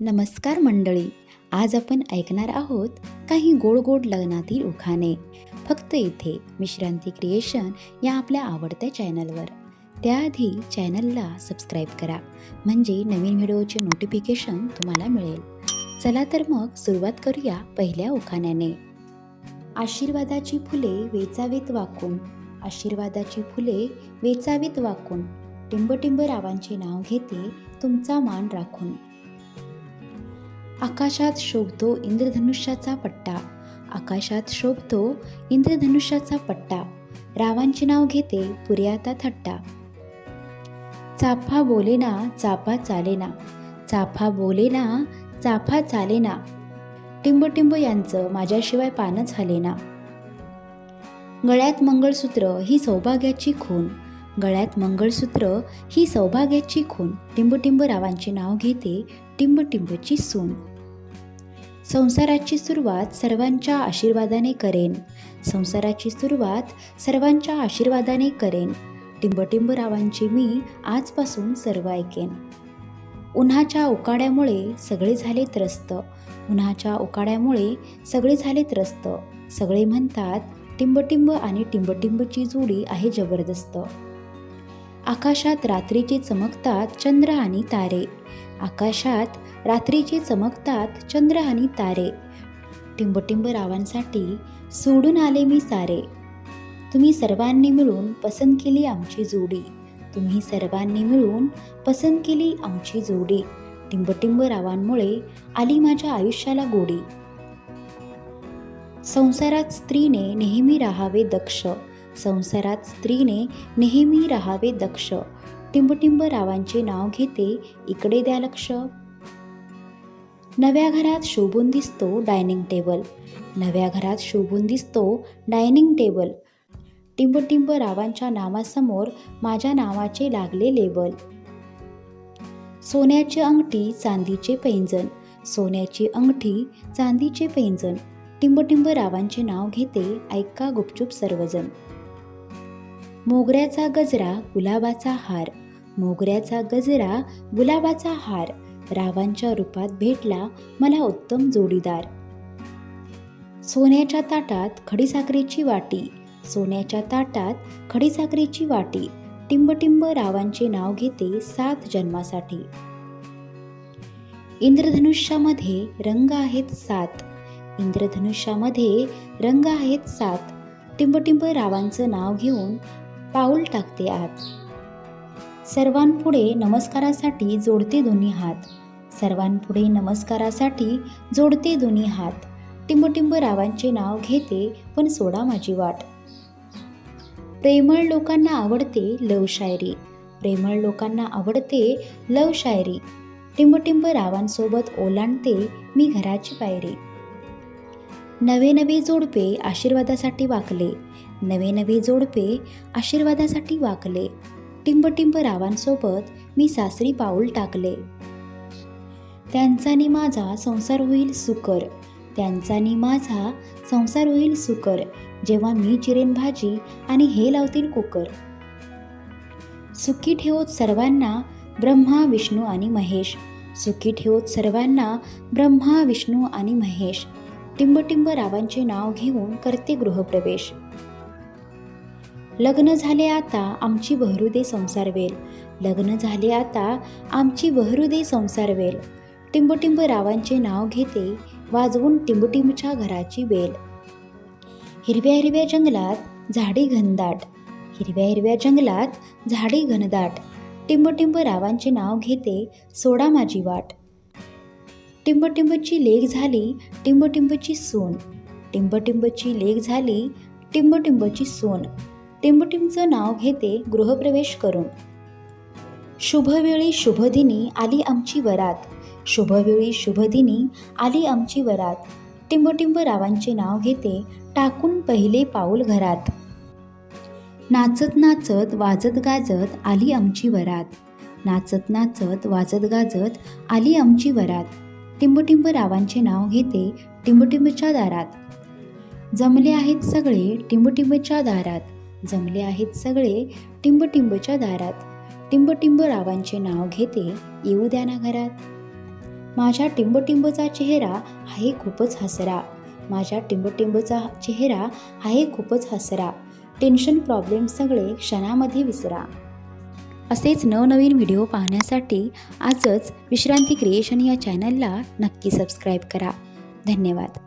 नमस्कार मंडळी. आज आपण ऐकणार आहोत काही गोड गोड लग्नातील उखाणे. फक्त इथे विश्रांती क्रिएशन या आपल्या आवडत्या चॅनलवर. त्याआधी चॅनलला सबस्क्राईब करा म्हणजे नवीन व्हिडिओचे नोटिफिकेशन तुम्हाला मिळेल. चला तर मग सुरुवात करूया पहिल्या उखाण्याने. आशीर्वादाची फुले वेचावीत वाकून. आशीर्वादाची फुले वेचावीत वाकून. टिंबटिंब रावांचे नाव घेते तुमचा मान राखून. आकाशात शोभतो इंद्रधनुष्याचा पट्टा. आकाशात शोभतो इंद्रधनुष्याचा पट्टा. रावांचे नाव घेते पुर्याता थट्टा. चाफा बोलेना चाफा चालेना. चाफा बोलेना चाफा चालेना. टिंबटिंब यांचं माझ्याशिवाय पानच झालेना गळ्यात मंगळसूत्र ही सौभाग्याची खून. गळ्यात मंगळसूत्र ही सौभाग्याची खून. टिंबटिंब रावांचे नाव घेते टिंबटिंबची सून. संसाराची सुरुवात सर्वांच्या आशीर्वादाने करेन. संसाराची सुरुवात सर्वांच्या आशीर्वादाने करेन. टिंबटिंबरावांची मी आजपासून सर्व ऐकेन. उन्हाच्या उकाड्यामुळे सगळे झाले त्रस्त. उन्हाच्या उकाड्यामुळे सगळे झाले त्रस्त. सगळे म्हणतात टिंबटिंब आणि टिंबटिंबची जोडी आहे जबरदस्त. आकाशात रात्रीचे चमकतात चंद्र आणि तारे. आकाशात रात्रीचे चमकतात चंद्र आणि तारे. टिंबटिंब रावांसाठी सोडून आले मी सारे. तुम्ही सर्वांनी मिळून पसंत केली आमची जोडी. तुम्ही सर्वांनी मिळून पसंत केली आमची जोडी. टिंबटिंब रावांमुळे आली माझ्या आयुष्याला गोडी. संसारात स्त्रीने नेहमी राहावे दक्ष. संसारात स्त्रीने नेहमी राहावे दक्ष. टिंबटिंब रावांचे नाव घेते इकडे द्या लक्ष. नव्या घरात शोभून दिसतो डायनिंग टेबल. नव्या घरात शोभून दिसतो डायनिंग टेबल. टिंबटिंब रावांच्या नावासमोर माझ्या नावाचे लागले लेबल. सोन्याची अंगठी चांदीचे पैंजण. सोन्याची अंगठी चांदीचे पैंजण. टिंबटिंब रावांचे नाव घेते ऐका गुपचूप सर्वजण. मोगऱ्याचा गजरा गुलाबाचा हार. मोगऱ्याचा गजरा गुलाबाचा हार रावांच्या रूपात भेटला मला उत्तम जोडीदार. सोन्याच्या ताटात खडीसाखरेची वाटी सोन्याच्या ताटात खडीसाखरेची वाटी टिंबटिंब रावांचे नाव घेते सात जन्मासाठी. इंद्रधनुष्यामध्ये रंग आहेत सात इंद्रधनुष्यामध्ये रंग आहेत सात. टिंबटिंब रावांचं नाव घेऊन पाऊल टाकते आत. सर्वांपुढे नमस्कारासाठी जोडते दोन्ही हात. सर्वांपुढे नमस्कारासाठी जोडते दोन्ही हात. टिंबटिंब रावांचे नाव घेते पण सोडा माझी वाट. प्रेमळ लोकांना आवडते लव शायरी. प्रेमळ लोकांना आवडते लव शायरी. टिंबटिंब रावांसोबत ओलांडते मी घराची पायरी. नवे नवे जोडपे आशीर्वादासाठी वाकले. नवे नवे जोडपे आशीर्वादासाठी वाकले. टिंबटिंब रावांसोबत मी सासरी पाऊल टाकले. त्यांचानी माझा संसार होईल सुकर. त्यांचानी माझा संसार होईल सुकर. जेव्हा मी चिरेन भाजी आणि हे लावतील कुकर. सुखी ठेवत सर्वांना ब्रह्मा विष्णू आणि महेश. सुखी ठेवत सर्वांना ब्रह्मा विष्णू आणि महेश. टिंबटिंब रावांचे नाव घेऊन करते गृहप्रवेश. लग्न झाले आता आमची बहरू दे संसार वेल. लग्न झाले आता आमची बहरू दे संसार वेल. टिंबटिंब रावांचे नाव घेते वाजवून टिंबटिंबच्या घराची बेल हिरव्या हिरव्या जंगलात झाडी घनदाट. हिरव्या हिरव्या जंगलात झाडी घनदाट. टिंबटिंब रावांचे नाव घेते सोडा माझी वाट. टिंबटिंबची लेख झाली टिंबटिंबची सून. टिंबटिंबची लेख झाली टिंबटिंबची सून. टिंबटिंबचं नाव घेते गृहप्रवेश करून. शुभवेळी शुभदिनी आली आमची वरात. शुभवेळी शुभदिनी आली आमची वरात. टिंबटिंब रावांचे नाव घेते टाकून पहिले पाऊल घरात. नाचत नाचत वाजत गाजत आली आमची वरात. नाचत नाचत वाजत गाजत आली आमची वरात. टिंबटिंब रावांचे नाव घेते टिंबटिंबच्या दारात. जमले आहेत सगळे टिंबटिंबच्या दारात. जमले आहेत सगळे टिंबटिंबच्या दारात. टिंबटिंब रावांचे नाव घेते येऊ द्या ना घरात. माझ्या टिंबटिंबचा चेहरा आहे खूपच हसरा. माझ्या टिंबटिंबचा चेहरा आहे खूपच हसरा. टेन्शन प्रॉब्लेम सगळे क्षणामध्ये विसरा. असेच नवनवीन व्हिडिओ पाहण्यासाठी आजच विश्रांती क्रिएशन या चॅनलला नक्की सबस्क्राईब करा. धन्यवाद.